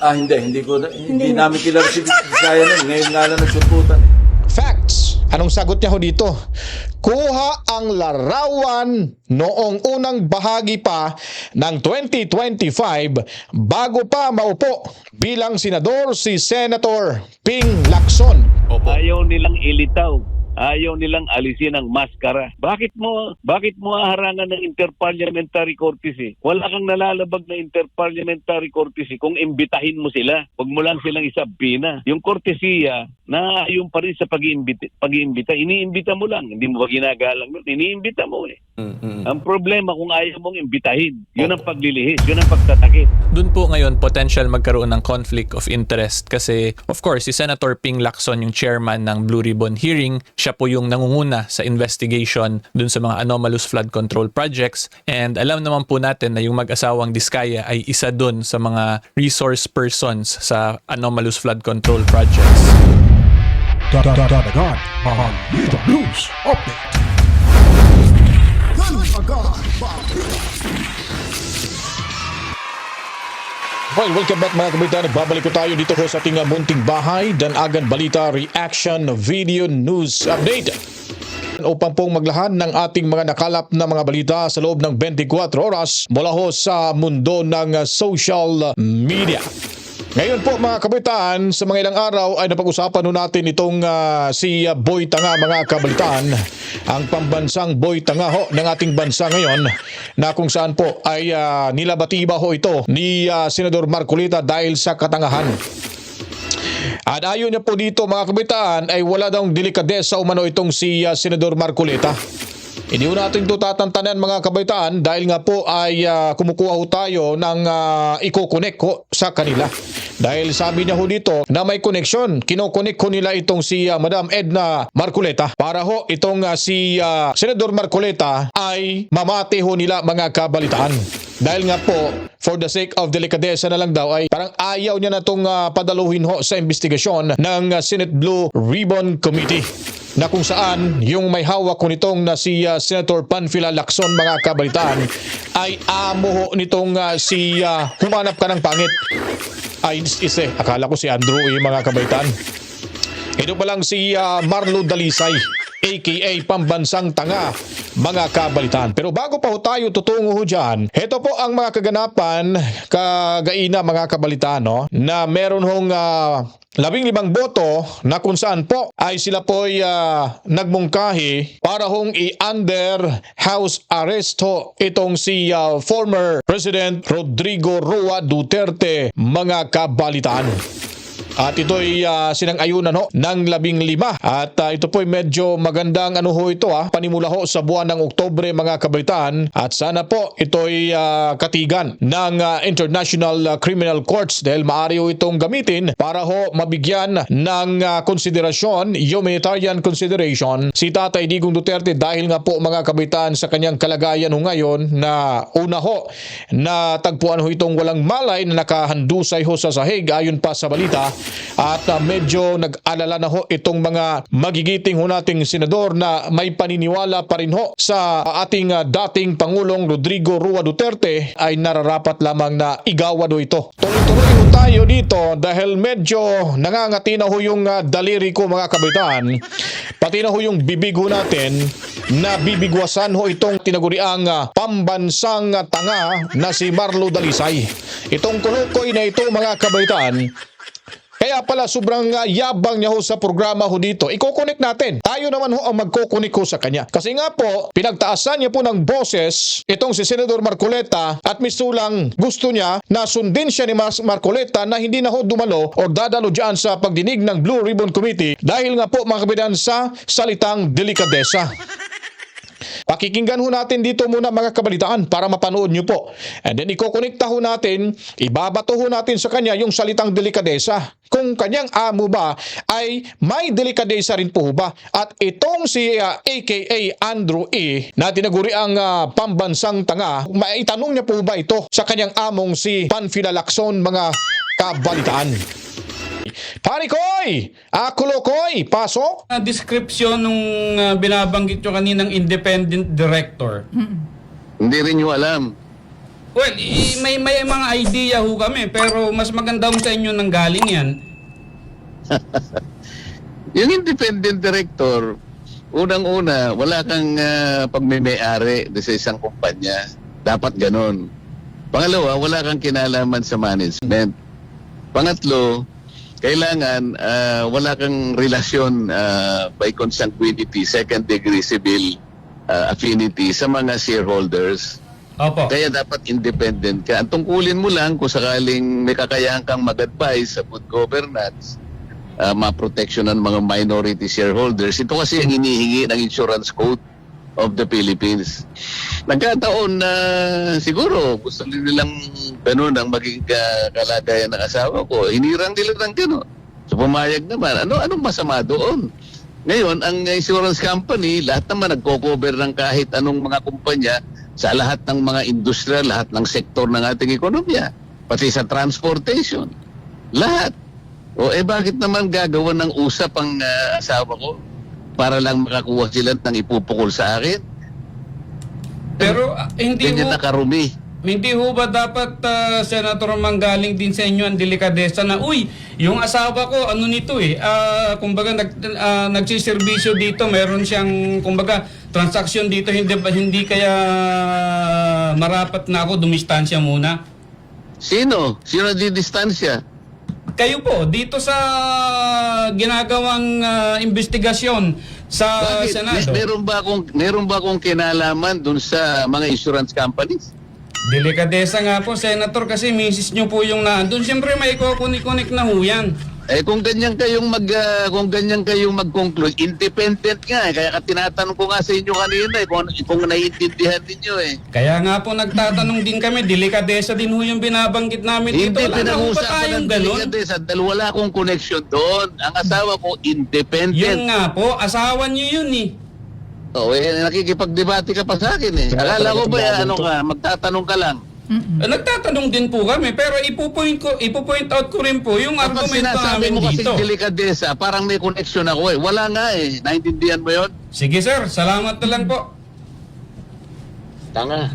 Ah, hindi. Hindi ko, hindi, namin kilala si Bisaya nun. Ngayon nga lang nagsuputan. eh. Facts. Anong sagot niya ho dito? Kuha ang larawan noong unang bahagi pa ng 2025 bago pa maupo bilang senador si Senator Ping Lacson. Ayaw nilang ilitaw. Ayaw nilang alisin ang maskara. Bakit mo bakit mo harangan ng interparliamentary courtesy? Wala kang nalalabag na interparliamentary courtesy kung imbitahin mo sila. Huwag mo lang silang isabina. Yung courtesya na yung pa rin sa pag-iimbita, pag-iimbita. Iniimbita mo lang. Hindi mo ba ginagalang nun? Iniimbita mo eh. Ang problema kung ayaw mong imbitahin, yun ang paglilihis, yun ang pagtatakip. Doon po ngayon potential magkaroon ng conflict of interest kasi of course si Senator Ping Lacson yung chairman ng Blue Ribbon hearing, siya po yung nangunguna sa investigation dun sa mga anomalous flood control projects and alam naman po natin na yung mag-asawang Diskaya ay isa dun sa mga resource persons sa anomalous flood control projects. Dadagan Mahalita News Update. Well, welcome back mga kabitan. Babalik ko tayo dito ko sa ating uh, munting bahay. Danagan Balita Reaction Video News Update. Upang pong maglahan ng ating mga nakalap na mga balita sa loob ng 24 oras mula ho sa mundo ng uh, social media. Ngayon po mga kabitan, sa mga ilang araw ay napag-usapan ho natin itong uh, si uh, Boy Tanga mga kabalitaan. Ang pambansang Boy Tanga ho ng ating bansa ngayon na kung saan po ay uh, nilabatiba ho ito ni uh, Senador Marcolita dahil sa katangahan. At ayon niya po dito mga kabitaan ay wala daw delikadesa umano itong si uh, Senador Marcoleta. Hindi ho natin ito tatantanan mga kabaitaan dahil nga po ay ah, kumukuha ho tayo ng uh, iko-connect ho sa kanila. Dahil sabi niya ho dito na may connection, kinokonek ho nila itong si ah, Madam Edna Marcoleta para ho itong ah, si ah, Senador Marcoleta ay mamati ho nila mga kabalitaan. Dahil nga po, for the sake of delicadeza na lang daw ay parang ayaw niya na itong ah, padaluhin ho sa investigasyon ng ah, Senate Blue Ribbon Committee na kung saan yung may hawak ko nitong na si ah, Senator Panfila Lacson mga kabalitaan ay amo nitong ah, si ah, humanap ka ng pangit. Ay, is, is eh, akala ko si Andrew eh, mga kabalitaan. Ito pa lang si ah, Marlo Dalisay aka Pambansang Tanga mga kabalitan. Pero bago pa ho tayo tutungo ho dyan, ito po ang mga kaganapan kagaina mga kabalitan no, na meron hong ah, labing limang boto na kung saan po ay sila po ay ah, nagmungkahi para hong i-under house arrest ho itong si ah, former President Rodrigo Roa Duterte mga kabalitan. At ito'y uh, sinang-ayunan ho ng labing lima. At ah, ito po'y medyo magandang ano ho ito ha. Panimula ho sa buwan ng Oktobre mga kabalitaan. At sana po ito'y ah, katigan ng ah, International ah, Criminal Courts dahil maaari ho itong gamitin para ho mabigyan ng ah, konsiderasyon, humanitarian consideration si Tatay Digong Duterte dahil nga po mga kabalitaan sa kanyang kalagayan ho ngayon na una ho na tagpuan ho itong walang malay na nakahandusay ho sa sahig ayon pa sa balita at uh, medyo nag-alala na ho itong mga magigiting ho nating senador na may paniniwala pa rin ho sa ating uh, dating Pangulong Rodrigo Rua Duterte ay nararapat lamang na igawad ho ito. Tuloy-tuloy ho tayo dito dahil medyo nangangati na ho yung uh, daliri ko mga kabitan. Pati na ho yung bibig ho natin na bibigwasan ho itong tinaguriang uh, pambansang uh, tanga na si Marlo Dalisay. Itong kulukoy na ito mga kabaitan kaya pala sobrang uh, yabang niya ho sa programa ho dito. Iko-connect natin. Tayo naman ho ang magko-connect ho sa kanya. Kasi nga po, pinagtaasan niya po ng boses itong si Senador Marcoleta at misulang gusto niya na sundin siya ni Mas Marcoleta na hindi na ho dumalo o dadalo dyan sa pagdinig ng Blue Ribbon Committee dahil nga po mga sa salitang delikadesa. Pakikinggan ho natin dito muna mga kabalitaan para mapanood nyo po. And then ikokonekta ho natin, ibabato ho natin sa kanya yung salitang delikadesa. Kung kanyang amo ba ay may delikadesa rin po ba? At itong si ah, aka Andrew E na tinaguri ang ah, pambansang tanga, maitanong niya po ba ito sa kanyang among si Panfila Lacson mga kabalitaan? Pare Koy! Ah! Pasok! uh, description nung uh, binabanggit nyo kaninang independent director. Hindi rin nyo alam. Well, i- may, may mga idea ho kami, pero mas maganda ho sa inyo nang galing yan. Yung independent director, unang-una, wala kang uh, pagmimayari sa isang kumpanya. Dapat ganon. Pangalawa, wala kang kinalaman sa management. Pangatlo, kailangan ah, wala kang relasyon ah, by consanguinity, second degree civil ah, affinity sa mga shareholders. Opo. Kaya dapat independent ka. Ang tungkulin mo lang kung sakaling may kakayahan kang mag-advise sa good governance, uh, ma-protection ng mga minority shareholders. Ito kasi ang hinihingi ng insurance code of the Philippines. Nagkataon na siguro gusto nilang ganun ang maging ka- kalagayan ng asawa ko. Hinirang nila ng ganun. So pumayag naman. Ano anong masama doon? Ngayon, ang insurance company, lahat naman nagko-cover ng kahit anong mga kumpanya sa lahat ng mga industriya, lahat ng sektor ng ating ekonomiya, pati sa transportation. Lahat. O eh bakit naman gagawa ng usap ang ah, asawa ko para lang makakuha sila ng ipupukol sa akin? Pero ah, hindi Ganyan ho, na karumi. hindi ho ba dapat, ah, Senator, manggaling din sa inyo ang delikadesa na, uy, yung asawa ko, ano nito eh, ah, kumbaga nag, ah, nagsiservisyo dito, meron siyang, kumbaga, transaksyon dito, hindi, ba- hindi kaya marapat na ako dumistansya muna? Sino? Sino di distansya? Kayo po, dito sa ginagawang ah, investigasyon sa Bakit? Senado. Mer- meron ba akong meron ba akong kinalaman dun sa mga insurance companies? Delikadesa nga po, Senator, kasi misis nyo po yung nandun. Siyempre may kukunik-kunik na ho yan. Eh kung ganyan kayong mag ah, kung ganyan kayong mag-conclude, independent nga eh. Kaya ka tinatanong ko nga sa inyo kanina eh kung, kung naiintindihan ninyo eh. Kaya nga po nagtatanong din kami, delikadesa din ho yung binabanggit namin Hindi dito. Ba pinag-uusapan tayong ng delikadesa dahil wala akong connection doon. Ang asawa ko independent. Yun nga po, asawa nyo yun eh. Oh, eh, nakikipagdebate ka pa sa akin eh. Akala ko ba eh, ano ka, magtatanong ka lang. Eh, Nagtatanong din po kami, pero ipupoint, ko, ipupoint out ko rin po yung Kapag argumento sinasabi namin mo kasi dito. delikadesa, parang may connection ako eh. Wala nga eh. Naintindihan mo yon? Sige sir, salamat na lang po. Tanga.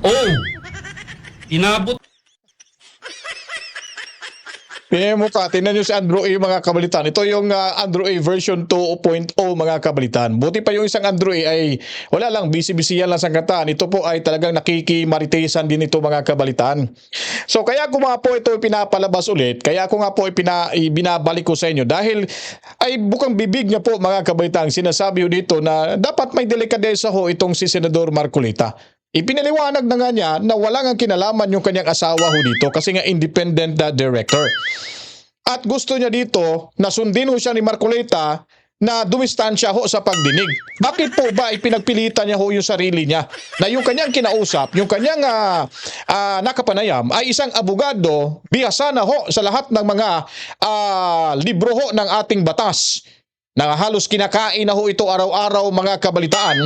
Oh! Inabot Mo ka, tingnan nyo si Andrew A mga kabalitan. Ito yung ah, Andrew A version 2.0 mga kabalitan. Buti pa yung isang Andrew A ay wala lang, busy-busy yan lang sa kataan. Ito po ay talagang nakikimaritesan din ito mga kabalitan. So kaya ko nga po ito pinapalabas ulit, kaya ko nga po ipina, binabalik ko sa inyo dahil ay bukang bibig niya po mga kabalitan. Sinasabi dito na dapat may delikadesa ho itong si Senador Marcolita. Ipinaliwanag na nga niya na wala nga kinalaman yung kanyang asawa ho dito kasi nga independent na director. At gusto niya dito na sundin ho siya ni Marcoleta na dumistansya ho sa pagdinig. Bakit po ba ipinagpilitan niya ho yung sarili niya na yung kanyang kinausap, yung kanyang ah, ah, nakapanayam ay isang abogado, bihasa na ho sa lahat ng mga ah, libro ho ng ating batas na halos kinakain na ho ito araw-araw mga kabalitaan.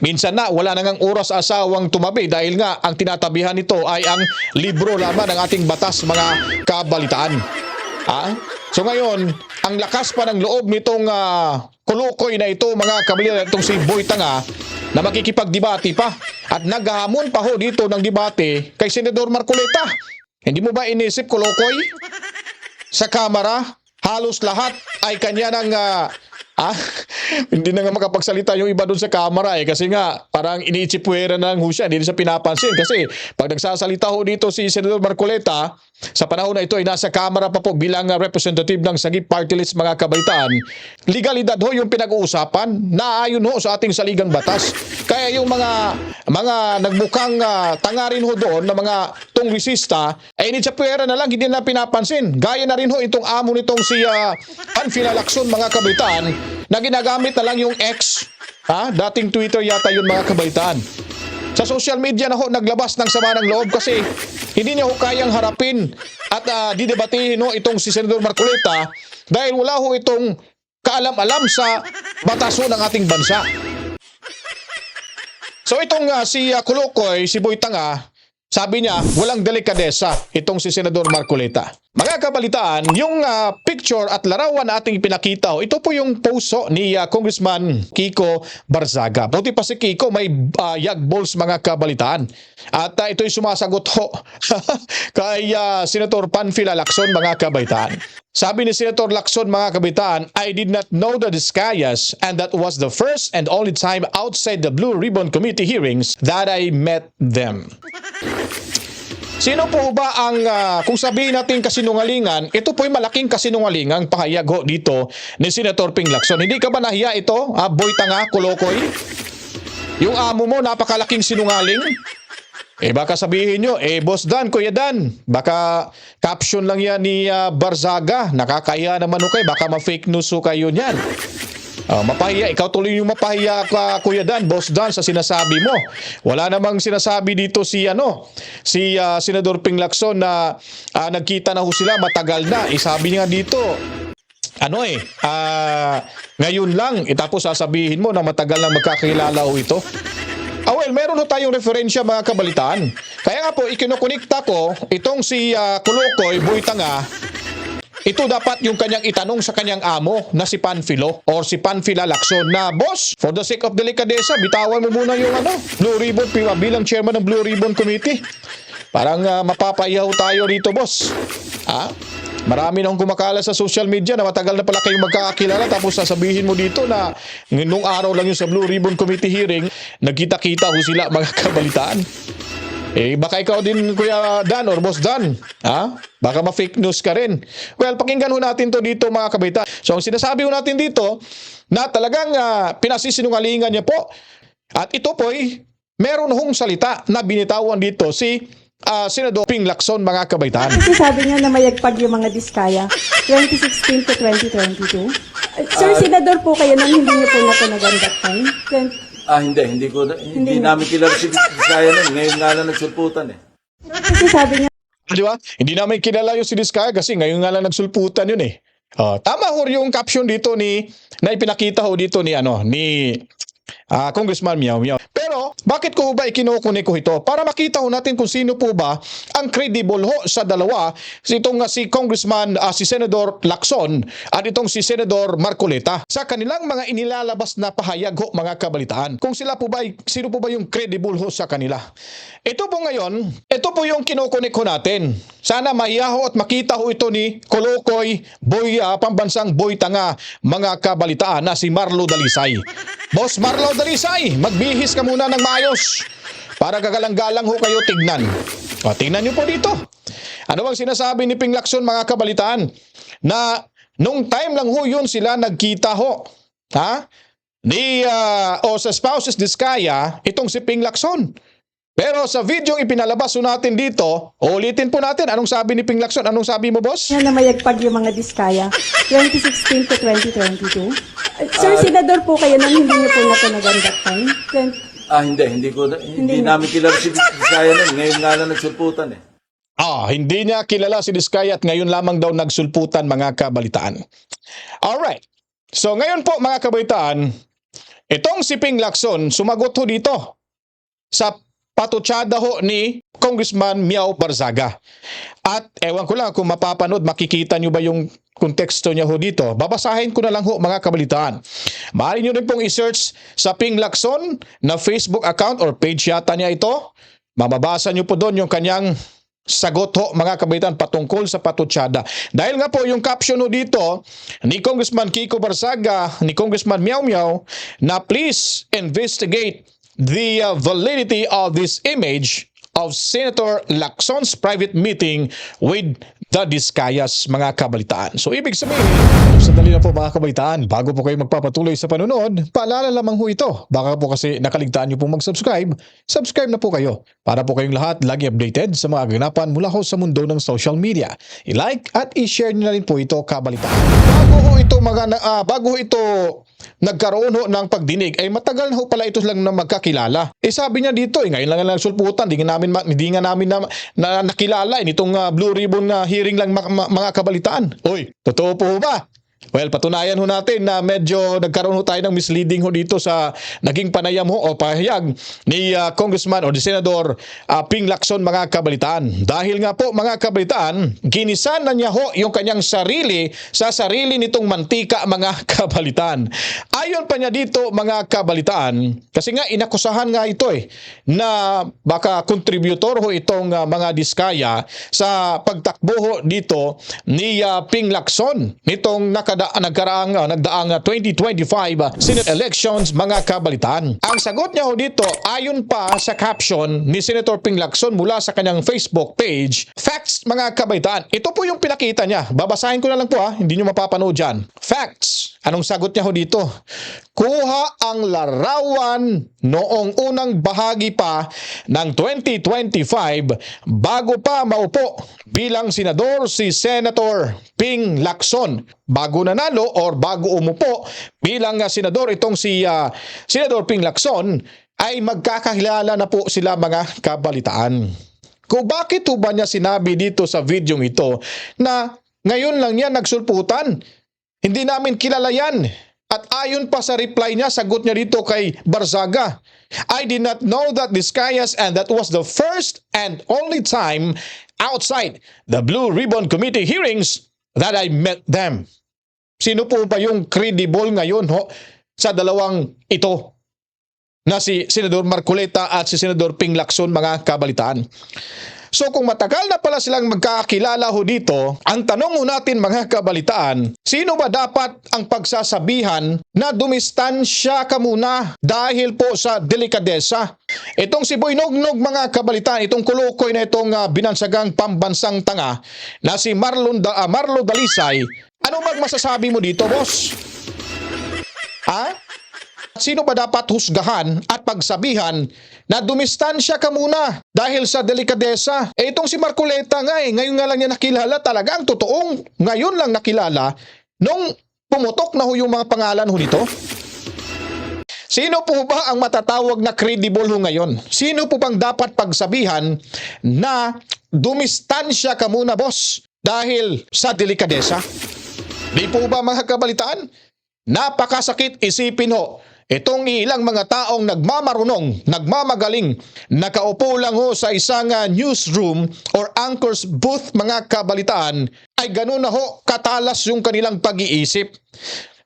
Minsan na wala na ngang oras sa asawang tumabi dahil nga ang tinatabihan nito ay ang libro lamang ng ating batas mga kabalitaan. Ah? So ngayon, ang lakas pa ng loob nitong ah, kulukoy na ito mga kabalitaan itong si Boy Tanga na makikipagdebate pa at naghahamon pa ho dito ng debate kay Senador Marcoleta. Hindi mo ba inisip kulukoy? sa kamera, halos lahat ay kanya ng ah, ah, hindi na nga makapagsalita yung iba doon sa kamera eh. Kasi nga parang iniitsipwera na lang ho siya, hindi siya pinapansin. Kasi pag nagsasalita ho dito si Senador Marcoleta sa panahon na ito ay nasa kamera pa po bilang representative ng Sagip Party List mga kabaitaan. Legalidad ho yung pinag-uusapan. Naayon ho sa ating saligang batas. Kaya yung mga mga nagmukhang ah, tanga rin ho doon na mga tungwisista ay initsipwera na lang hindi na pinapansin gaya na rin ho itong amo nitong si uh, Anfila Lacson mga kabaitaan na ginagamit na lang yung X ha? dating Twitter yata yun mga kabaitaan sa social media na ho naglabas ng sama ng loob kasi hindi niya ho kayang harapin at uh, didebatehin ho itong si Senador Marcoleta dahil wala ho itong kaalam-alam sa batas ho ng ating bansa. So itong uh, si uh, Kulukoy, si Boy Tanga, sabi niya walang delikadesa itong si Senador Marcoleta. Mga kabalitaan, yung ah, picture at larawan na ating pinakita, oh, ito po yung poso ni ah, Congressman Kiko Barzaga. Buti pa si Kiko may ah, yag balls mga kabalitaan. At ah, ito'y sumasagot ho kay ah, Senator Panfila Lacson mga kabalitaan. Sabi ni Senator Lacson mga kabitaan, I did not know the Discayas and that was the first and only time outside the Blue Ribbon Committee hearings that I met them. Sino po ba ang, ah, kung sabihin natin kasinungalingan, ito po'y malaking kasinungalingang pahayag ho dito ni Senator Ping Lacson. Hindi ka ba nahiya ito, ah, boy tanga, kulokoy? Yung amo mo, napakalaking sinungaling? Eh baka sabihin nyo, eh Boss Dan, Kuya Dan, baka caption lang yan ni ah, Barzaga, nakakaya naman ho kayo, baka ma-fake news ho kayo niyan. Ah, mapahiya, ikaw tuloy yung mapahiya ka Kuya Dan, Boss Dan sa sinasabi mo. Wala namang sinasabi dito si ano, si ah, Senador Ping Lacson na ah, nagkita na ho sila matagal na. Eh, sabi niya dito, ano eh, ah, ngayon lang, eh, tapos sasabihin mo na matagal na magkakilala ho ito. Ah well, meron ho tayong referensya mga kabalitaan. Kaya nga po, ikinukunikta ko itong si ah, Kulukoy, Buitanga, ito dapat yung kanyang itanong sa kanyang amo na si Panfilo or si Panfila Lacson na, Boss, for the sake of delicadeza, bitawan mo muna yung ano, Blue Ribbon, pi- bilang chairman ng Blue Ribbon Committee. Parang uh, mapapayaw tayo dito, boss. Ha? Marami nang kumakala sa social media na matagal na pala kayong magkakakilala tapos sasabihin mo dito na nung araw lang yung sa Blue Ribbon Committee hearing, nagkita-kita ho sila mga kabalitaan. Eh, baka ikaw din, Kuya Dan or Boss Dan. Ha? Baka ma-fake news ka rin. Well, pakinggan ho natin to dito mga kabita. So, ang sinasabi ho natin dito, na talagang uh, pinasisinungalingan niya po. At ito po'y meron hong salita na binitawan dito si ah, Senador Ping Lacson mga kabaitan. Kasi sabi niya na mayagpag yung mga diskaya 2016 to 2022. Uh, Sir, senador po kayo nang hindi niyo po natunagan that time. Ah, hindi. Hindi ko, hindi, namin kilala si Bisaya nun. Ngayon nga lang nagsulputan eh. kasi sabi niya Di ba? Hindi namin kilala yung si Diskaya kasi ngayon nga lang nagsulputan yun eh. Ah, tama ho yung caption dito ni na ipinakita ho dito ni ano ni ah, Congressman Miao Miao. Pero bakit ko ba ikinukunik ko ito? Para makita ho natin kung sino po ba ang credible ho sa dalawa. Itong si Congressman ah, si Senador Lacson at itong si Senador Marcoleta. Sa kanilang mga inilalabas na pahayag ho mga kabalitaan. Kung sila po ba sino po ba yung credible ho sa kanila? Ito po ngayon, ito po yung kinukunik ho natin. Sana maiyaho at makita ho ito ni Kolokoy, Boy, ah, pambansang Boy Tanga, mga kabalitaan na si Marlo Dalisay. Boss Marlo Dalisay, magbihis ka muna ng maayos para gagalang-galang ho kayo tignan. O, tingnan niyo po dito. Ano bang sinasabi ni Ping Lacson mga kabalitaan? Na nung time lang ho yun sila nagkita ho. Ha? Ni, ah, o sa spouses Diskaya, itong si Ping Lacson. Pero sa video ipinalabas ho natin dito, ulitin po natin. Anong sabi ni Ping Lacson? Anong sabi mo, boss? niya na mayagpag yung mga diskaya 2016 to 2022. Uh, Sir, senador po kayo nang hindi niyo po natunagan that time. Ah, hindi. Hindi ko, hindi, namin kilala si Bisaya nun. Ngayon nga lang nagsulputan eh. Ah, hindi niya kilala si Diskaya at ngayon lamang daw nagsulputan mga kabalitaan. Alright. So ngayon po mga kabalitaan, itong si Ping Lacson sumagot ho dito sa patutsada ho ni Congressman Miao Barzaga. At ewan ko lang kung mapapanood, makikita nyo ba yung konteksto niya ho dito. Babasahin ko na lang ho mga kabalitaan. Maaari nyo rin pong i-search sa Ping Lacson na Facebook account or page yata niya ito. Mababasa nyo po doon yung kanyang sagot ho mga kabaitan patungkol sa patutsada. Dahil nga po yung caption ho dito ni Congressman Kiko Barsaga, ni Congressman Miao Miao na please investigate the uh, validity of this image of Senator Lacson's private meeting with the Discayas mga kabalitaan. So ibig sabihin, sandali na po mga kabalitaan, bago po kayo magpapatuloy sa panonood, paalala lamang ho ito. Baka po kasi nakaligtaan nyo pong mag-subscribe, subscribe na po kayo para po kayong lahat lagi updated sa mga ganapan mula ho sa mundo ng social media. I-like at i-share nyo na rin po ito kabalitaan. Bago ho ito, mga, na- ah, bago ito nagkaroon ho ng pagdinig ay matagal ho pala ito lang na magkakilala. Eh sabi niya dito, eh, ngayon lang nagsulputan, di nga namin, hindi nga namin na, na nakilala eh, nitong ah, Blue Ribbon na hearing lang ma- mga kabalitaan. Uy, totoo po ba? Well, patunayan ho natin na medyo nagkaroon ho tayo ng misleading ho dito sa naging panayam ho o pahayag ni ah, Congressman o ni Senador ah, Ping Lacson mga kabalitaan. Dahil nga po mga kabalitaan, ginisan na niya ho yung kanyang sarili sa sarili nitong mantika mga kabalitaan. Ayon pa niya dito mga kabalitaan, kasi nga inakusahan nga ito eh, na baka contributor ho itong ah, mga diskaya sa pagtakbo ho dito ni ah, Ping Lacson nitong nakada nagkaraang ah, nagdaang ah, 2025 ah, Senate elections mga kabalitaan. Ang sagot niya ho dito ayon pa sa caption ni Senator Ping Lacson mula sa kanyang Facebook page, facts mga kabalitaan. Ito po yung pinakita niya. Babasahin ko na lang po ha, hindi niyo mapapanood dyan. Facts. Anong sagot niya ho dito? Kuha ang larawan noong unang bahagi pa ng 2025 bago pa maupo bilang senador si Senator Ping Lacson. Bago nanalo or bago umupo bilang ah, senador itong si ah, Senador Ping Lacson ay magkakahilala na po sila mga kabalitaan. Kung bakit ho ba niya sinabi dito sa video ito na ngayon lang niya nagsulputan? Hindi namin kilala yan. At ayon pa sa reply niya, sagot niya dito kay Barzaga, I did not know that Discayas and that was the first and only time outside the Blue Ribbon Committee hearings that I met them. Sino po ba yung credible ngayon ho sa dalawang ito? na si Senador Marcoleta at si Senador Ping Lacson mga kabalitaan. So kung matagal na pala silang magkakilala ho dito, ang tanong ho natin mga kabalitaan, sino ba dapat ang pagsasabihan na dumistansya ka muna dahil po sa delikadesa? Itong si Boy Nognog mga kabalitaan, itong kulukoy na itong ah, binansagang pambansang tanga na si Marlon da, ah, Marlo Dalisay, ano magmasasabi mo dito boss? Ha? Sino ba dapat husgahan at pagsabihan na dumistansya ka muna dahil sa delikadesa? Eh itong si Marcoleta nga eh, ngayon nga lang niya nakilala talaga ang totoong ngayon lang nakilala nung pumutok na ho yung mga pangalan ho nito. Sino po ba ang matatawag na credible ho ngayon? Sino po bang dapat pagsabihan na dumistansya ka muna boss dahil sa delikadesa? Di po ba mga kabalitaan? Napakasakit isipin ho. Itong ilang mga taong nagmamarunong, nagmamagaling, nakaupo lang ho sa isang ah, newsroom or anchor's booth mga kabalitaan, ay ganun na ho katalas yung kanilang pag-iisip.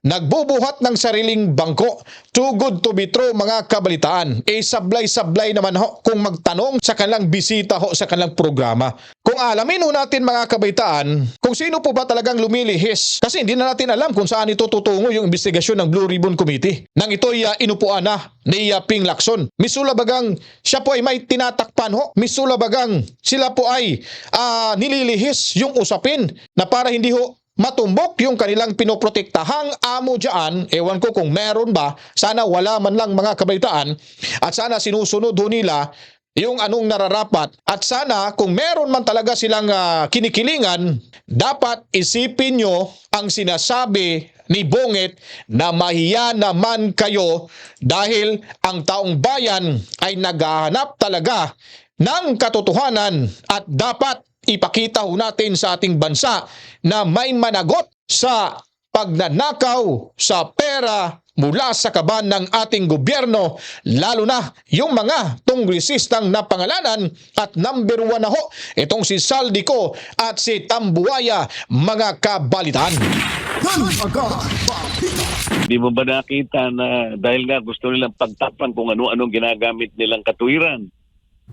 Nagbubuhat ng sariling bangko. Too good to be true mga kabalitaan. E sablay-sablay naman ho kung magtanong sa kanilang bisita ho sa kanilang programa. Kung alamin ho natin mga kabaitaan, kung sino po ba talagang lumilihis. Kasi hindi na natin alam kung saan ito tutungo yung investigasyon ng Blue Ribbon Committee. Nang ito'y uh, inupuan na ni uh, Ping Lacson. Misula bagang siya po ay may tinatakpan ho. Misula bagang sila po ay ah, nililihis yung usapin na para hindi ho matumbok yung kanilang pinoprotektahang amo dyan, ewan ko kung meron ba, sana wala man lang mga kabaitaan, at sana sinusunod ho nila yung anong nararapat. At sana kung meron man talaga silang ah, kinikilingan, dapat isipin nyo ang sinasabi ni Bongit na mahiya naman kayo dahil ang taong bayan ay naghahanap talaga ng katotohanan at dapat ipakita ho natin sa ating bansa na may managot sa pagnanakaw sa pera mula sa kaban ng ating gobyerno, lalo na yung mga tungrisistang napangalanan at number one na ho, itong si Saldico at si Tambuaya, mga kabalitan. Di mo ba nakita na dahil nga gusto nilang pagtapan kung ano-anong ginagamit nilang katuwiran?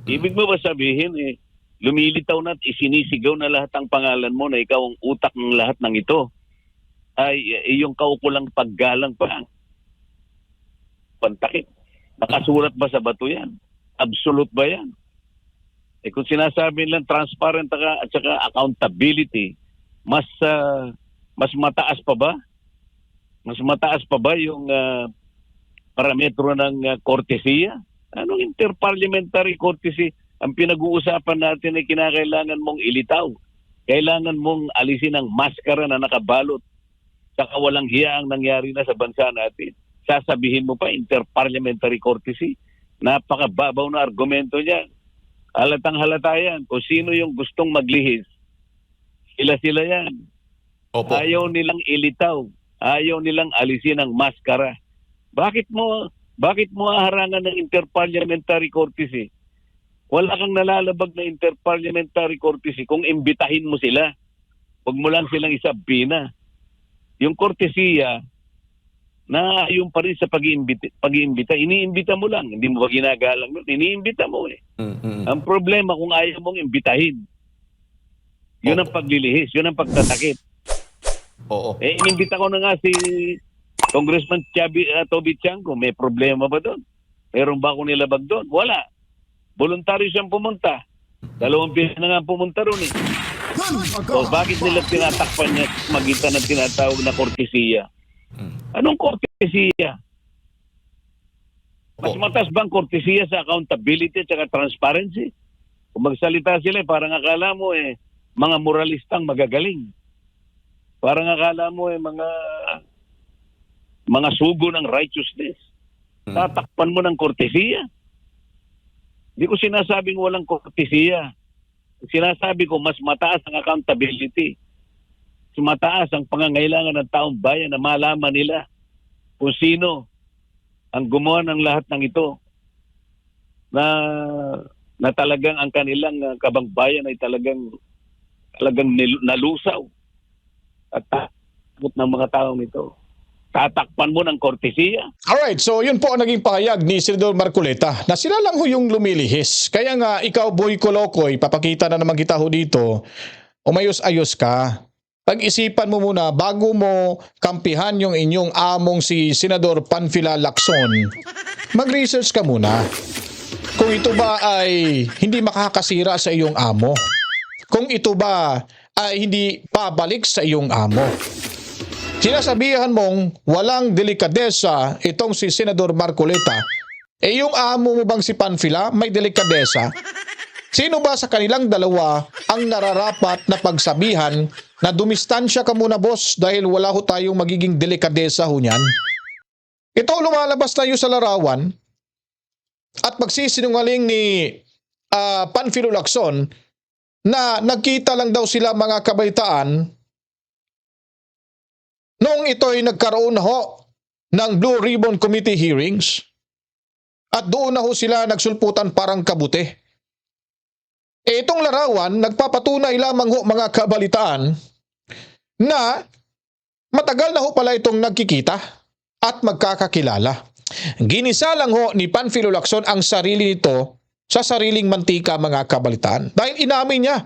Ibig mo ba sabihin eh, lumilitaw na at isinisigaw na lahat ang pangalan mo na ikaw ang utak ng lahat ng ito? Ay, eh, yung kaukulang paggalang pa. Pantakit. Nakasulat ba sa bato yan? Absolute ba yan? Eh kung sinasabi nilang transparent ka at saka accountability, mas ah, mas mataas pa ba? Mas mataas pa ba yung ah, parametro ng uh, kortesiya? Anong interparliamentary courtesy? Ang pinag-uusapan natin ay kinakailangan mong ilitaw. Kailangan mong alisin ang maskara na nakabalot sa kawalang hiya ang nangyari na sa bansa natin. Sasabihin mo pa interparliamentary courtesy. Napakababaw na argumento niya. Halatang halata yan. Kung sino yung gustong maglihis, sila-sila yan. Opo. Ayaw nilang ilitaw ayaw nilang alisin ang maskara. Bakit mo bakit mo harangan ng interparliamentary courtesy? Wala kang nalalabag na interparliamentary courtesy kung imbitahin mo sila. Huwag mo lang silang isabina. Yung courtesya na yung pa rin sa pag-iimbita, pag-iimbita, iniimbita mo lang. Hindi mo ba ginagalang nun? Iniimbita mo eh. Mm-mm. Ang problema kung ayaw mong imbitahin. Yun ang paglilihis, yun ang pagtatakip. Oo. Eh, inimbita ko na nga si Congressman Chabi, uh, Toby Chanko. May problema ba doon? Meron ba akong nilabag doon? Wala. Voluntaryo siyang pumunta. Dalawang beses na nga pumunta roon eh. O bakit nila tinatakpan niya magitan ng tinatawag na kortesiya? Anong kortesiya? Mas Oo. matas bang kortesiya sa accountability at transparency? Kung magsalita sila, eh, parang akala mo eh, mga moralistang magagaling. Parang akala mo eh, mga mga sugo ng righteousness. Tatakpan mo ng kortesiya. Hindi ko sinasabing walang kortesiya. Sinasabi ko, mas mataas ang accountability. Mas mataas ang pangangailangan ng taong bayan na malaman nila kung sino ang gumawa ng lahat ng ito na na talagang ang kanilang uh, kabangbayan ay talagang talagang nil- nalusaw at takot ng mga taong ito. Tatakpan mo ng kortesiya. Alright, so yun po ang naging pahayag ni Senador Marcoleta na sila lang ho yung lumilihis. Kaya nga, ikaw boy kolokoy, papakita na naman kita ho dito, umayos-ayos ka. Pag-isipan mo muna bago mo kampihan yung inyong among si Senador Panfila Lacson, mag-research ka muna. Kung ito ba ay hindi makakasira sa iyong amo. Kung ito ba ay hindi pabalik sa iyong amo. Sinasabihan mong walang delikadesa itong si Senador Marcoleta. Eh yung amo mo bang si Panfila may delikadesa? Sino ba sa kanilang dalawa ang nararapat na pagsabihan na dumistansya ka muna boss dahil wala ho tayong magiging delikadesa ho niyan? Ito lumalabas tayo sa larawan at magsisinungaling ni ah, Panfilo Lacson na nagkita lang daw sila mga kabaitaan Noong ito ay nagkaroon na ho ng Blue Ribbon Committee hearings at doon na ho sila nagsulputan parang kabuti. E itong larawan, nagpapatunay lamang ho mga kabalitaan na matagal na ho pala itong nagkikita at magkakakilala. Ginisa lang ho ni Panfilo Lacson ang sarili nito sa sariling mantika mga kabalitaan. Dahil inamin niya,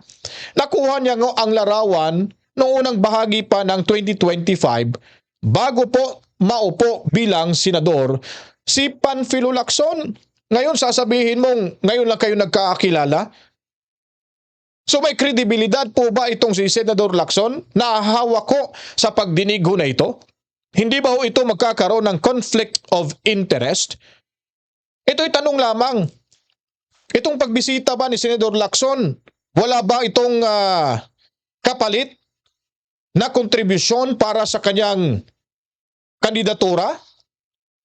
nakuha niya ngo ang larawan noong unang bahagi pa ng 2025 bago po maupo bilang senador si Panfilo Lacson. Ngayon sasabihin mong ngayon lang kayo nagkakakilala? So may kredibilidad po ba itong si Senador Lacson na hawak ko sa pagdinig na ito? Hindi ba ho ito magkakaroon ng conflict of interest? Ito'y tanong lamang. Itong pagbisita ba ni Senador Lacson, wala ba itong ah, kapalit na kontribusyon para sa kanyang kandidatura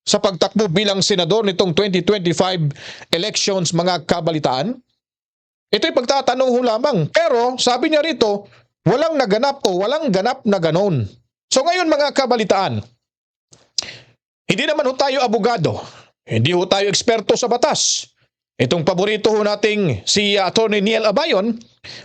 sa pagtakbo bilang senador nitong 2025 elections mga kabalitaan? Ito'y pagtatanong ho lamang. Pero sabi niya rito, walang naganap o walang ganap na ganon. So ngayon mga kabalitaan, hindi naman ho tayo abogado. Hindi ho tayo eksperto sa batas. Itong paborito ho nating si uh, Attorney Niel Abayon,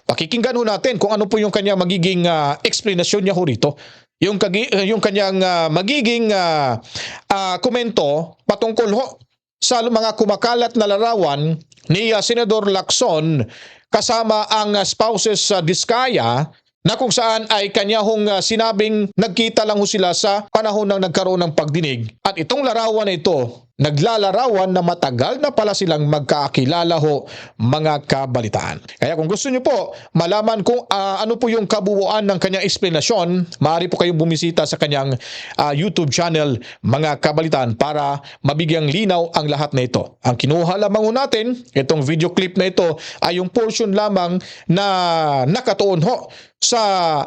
pakikinggan ho natin kung ano po yung kanya magiging ah, explanation niya ho rito. Yung, kagi- uh, yung kanyang ah, magiging ah, ah, komento patungkol ho sa mga kumakalat na larawan ni ah, Senador Lacson kasama ang spouses sa Diskaya na kung saan ay kanya hong ah, sinabing nagkita lang ho sila sa panahon ng nagkaroon ng pagdinig. At itong larawan na ito, naglalarawan na matagal na pala silang magkakilala ho mga kabalitaan. Kaya kung gusto niyo po malaman kung ah, ano po yung kabuuan ng kanyang explanation, maaari po kayong bumisita sa kanyang ah, YouTube channel mga kabalitaan para mabigyang linaw ang lahat na ito. Ang kinuha lamang ho natin, itong video clip na ito ay yung portion lamang na nakatuon ho sa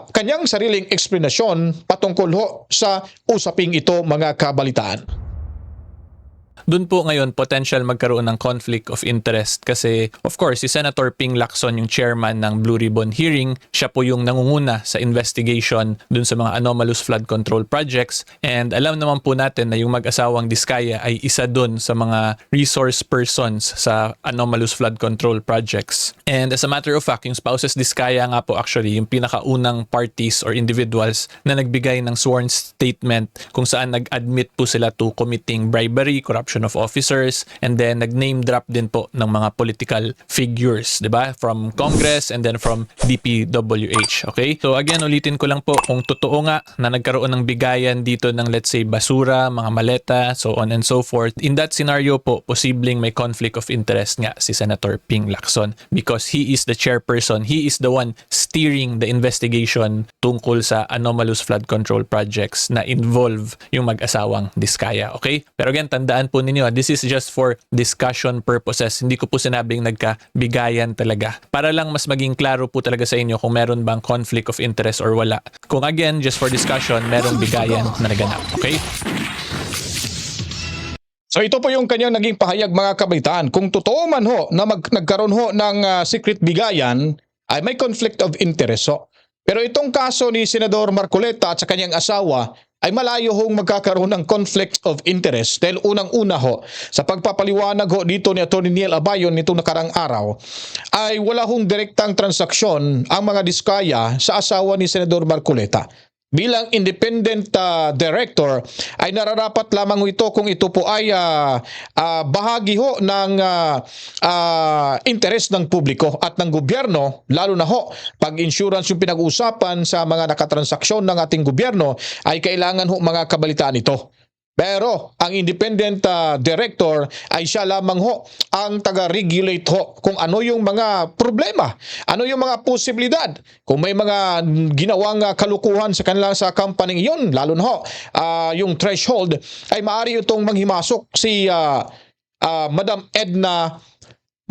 kanyang sariling eksplanasyon patungkol ho sa usaping ito mga kabalitaan. Doon po ngayon potential magkaroon ng conflict of interest kasi of course si Senator Ping Lacson yung chairman ng Blue Ribbon hearing, siya po yung nangunguna sa investigation dun sa mga anomalous flood control projects and alam naman po natin na yung mag-asawang Diskaya ay isa dun sa mga resource persons sa anomalous flood control projects. And as a matter of fact, yung spouses Diskaya nga po actually yung pinakaunang parties or individuals na nagbigay ng sworn statement kung saan nag-admit po sila to committing bribery, corruption of officers, and then nag-name drop din po ng mga political figures, 'di ba? From Congress and then from DPWH, okay? So again, ulitin ko lang po kung totoo nga na nagkaroon ng bigayan dito ng let's say basura, mga maleta, so on and so forth. In that scenario po, posibleng may conflict of interest nga si Senator Ping Lacson because he is the chairperson, he is the one steering the investigation tungkol sa anomalous flood control projects na involve yung mag-asawang Diskaya, okay? Pero again, tandaan po ninyo, ah, this is just for discussion purposes. Hindi ko po sinabing nagkabigayan talaga. Para lang mas maging klaro po talaga sa inyo kung meron bang conflict of interest or wala. Kung again, just for discussion, merong bigayan na naganap, okay? So ito po yung kanyang naging pahayag mga kabaitaan. Kung totoo man ho na mag, nagkaroon ho ng ah, secret bigayan, ay may conflict of interest ho. Pero itong kaso ni Senador Marcoleta at sa kanyang asawa ay malayo hong magkakaroon ng conflict of interest dahil unang-una ho sa pagpapaliwanag ho dito ni Atty. Neil Abayon nitong nakarang araw ay wala hong direktang transaksyon ang mga diskaya sa asawa ni Senador Marcoleta bilang independent uh, director ay nararapat lamang ito kung ito po ay uh, uh, bahagi ho ng uh, uh, interes ng publiko at ng gobyerno lalo na ho pag insurance yung pinag-uusapan sa mga nakatransaksyon ng ating gobyerno ay kailangan ho mga kabalitaan ito pero ang independent uh, director ay siya lamang ho ang taga-regulate ho kung ano yung mga problema, ano yung mga posibilidad. Kung may mga ginawang uh, kalukuhan sa kanila sa company iyon, lalo na ho uh, yung threshold, ay maaari itong manghimasok si uh, uh, Madam Edna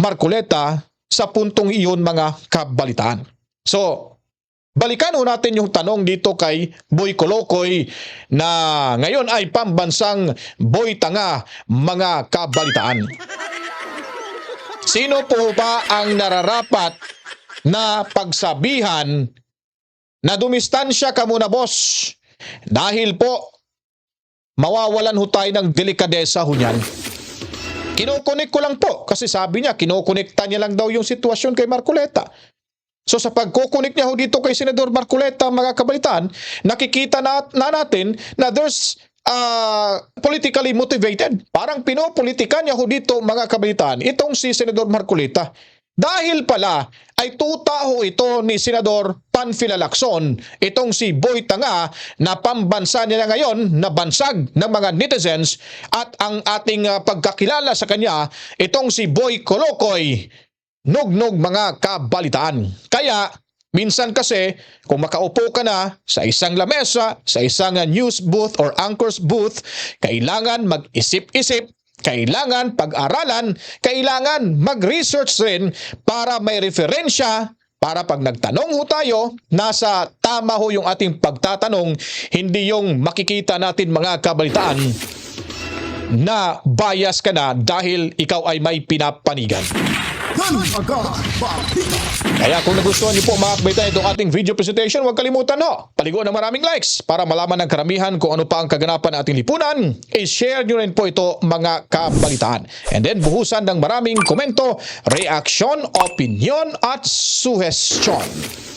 Marcoleta sa puntong iyon mga kabalitaan. So, Balikan ho natin yung tanong dito kay Boy Kolokoy na ngayon ay pambansang Boy Tanga mga kabalitaan. Sino po ba ang nararapat na pagsabihan na dumistansya ka muna boss dahil po mawawalan ho tayo ng delikadesa ho niyan. Kinukunik ko lang po kasi sabi niya kinukunikta niya lang daw yung sitwasyon kay Marcoleta. So sa pagkukunik niya ho dito kay Senador Marcoleta mga kabalitan, nakikita na, na natin na there's uh, politically motivated. Parang pinopolitika niya ho dito mga kabalitan itong si Senador Marcoleta. Dahil pala ay tuta ho ito ni Senador Panfila Lacson, itong si Boy Tanga na pambansa niya ngayon na bansag ng mga netizens at ang ating uh, pagkakilala sa kanya, itong si Boy Kolokoy nugnog mga kabalitaan. Kaya, minsan kasi, kung makaupo ka na sa isang lamesa, sa isang news booth or anchor's booth, kailangan mag-isip-isip, kailangan pag-aralan, kailangan mag-research rin para may referensya para pag nagtanong ho tayo, nasa tama ho yung ating pagtatanong, hindi yung makikita natin mga kabalitaan na bias ka na dahil ikaw ay may pinapanigan. Kaya kung nagustuhan niyo po mga kabaitan itong ating video presentation, huwag kalimutan no, paligo ng maraming likes para malaman ng karamihan kung ano pa ang kaganapan ng ating lipunan. I-share niyo rin po ito mga kabalitaan. And then buhusan ng maraming komento, reaksyon, opinion at suhestyon.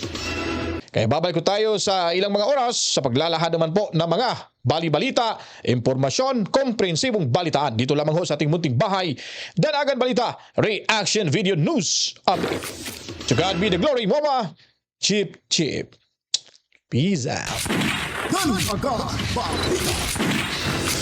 Kaya babalik ko tayo sa ilang mga oras sa paglalahad naman po ng mga bali-balita, impormasyon, komprehensibong balitaan. Dito lamang ho sa ating munting bahay. Danagan Balita, Reaction Video News Update. To God be the glory, Mama. Chip, chip. Peace out. Yan agad balita.